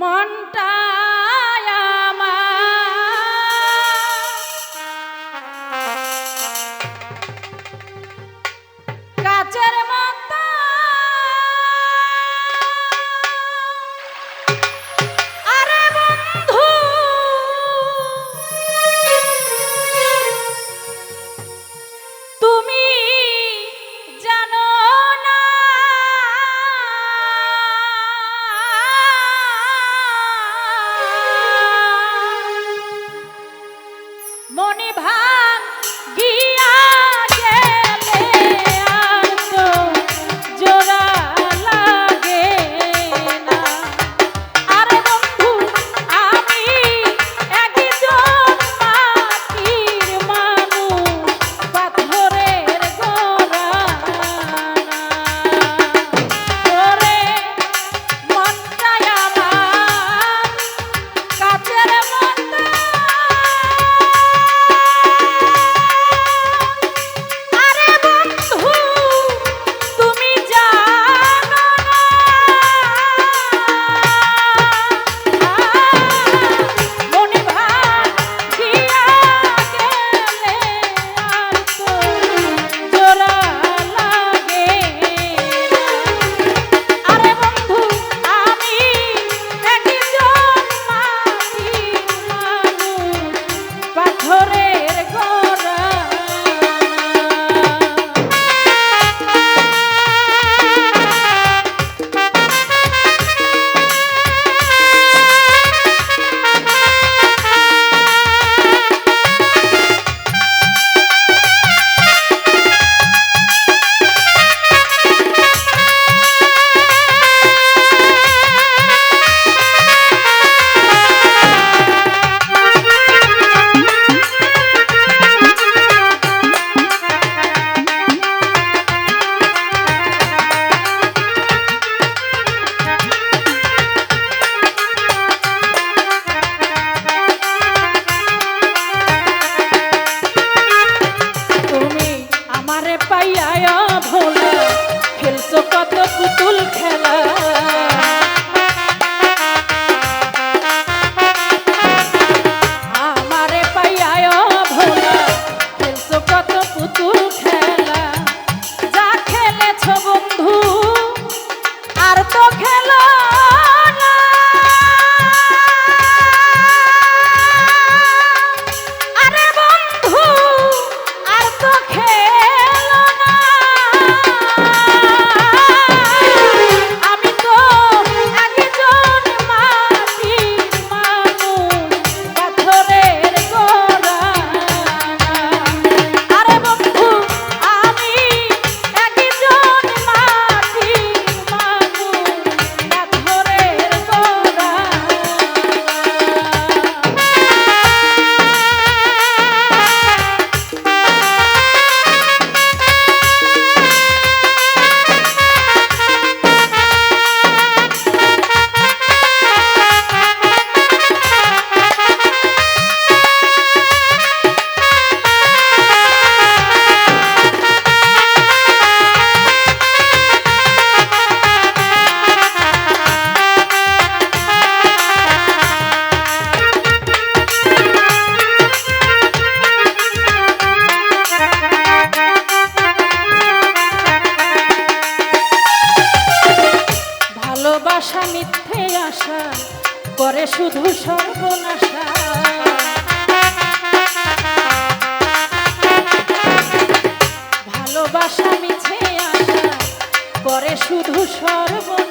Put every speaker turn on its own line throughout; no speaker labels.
মনটা আমার। কাচের শুধু সর্বনাশা। ভালোবাসা মিছে আসা করে শুধু সর্বনাশা।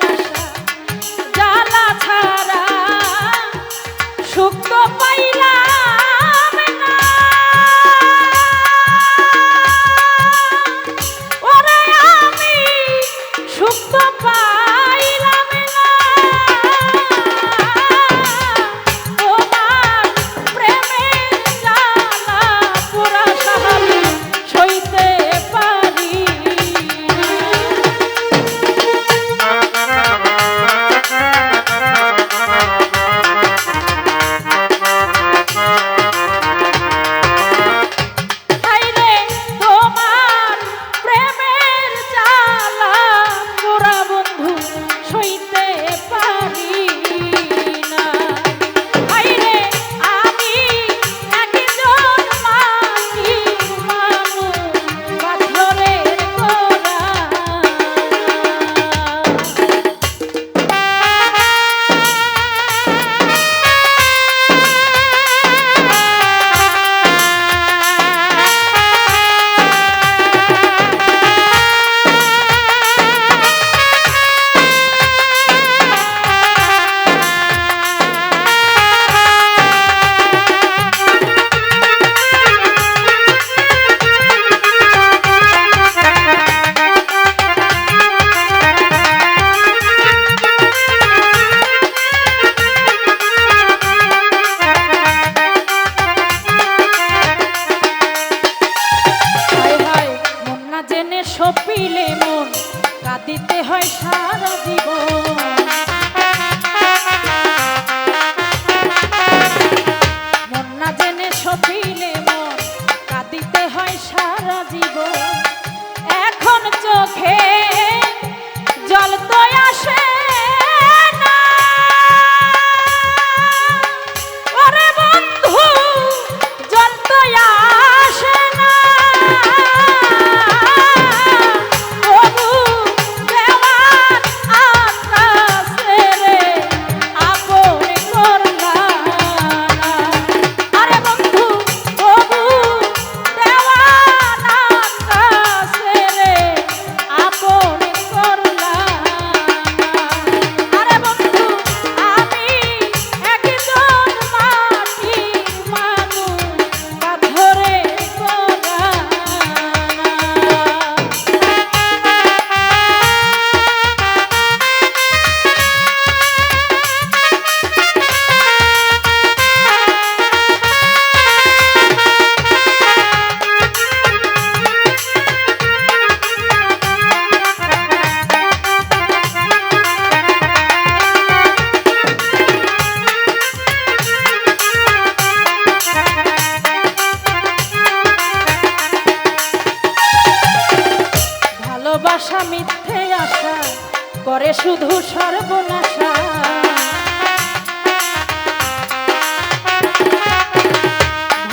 শুধু সর্বনাশা।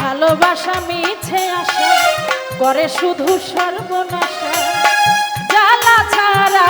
ভালোবাসা মিছে আসা করে শুধু সর্বনাশা। জ্বালা ছাড়া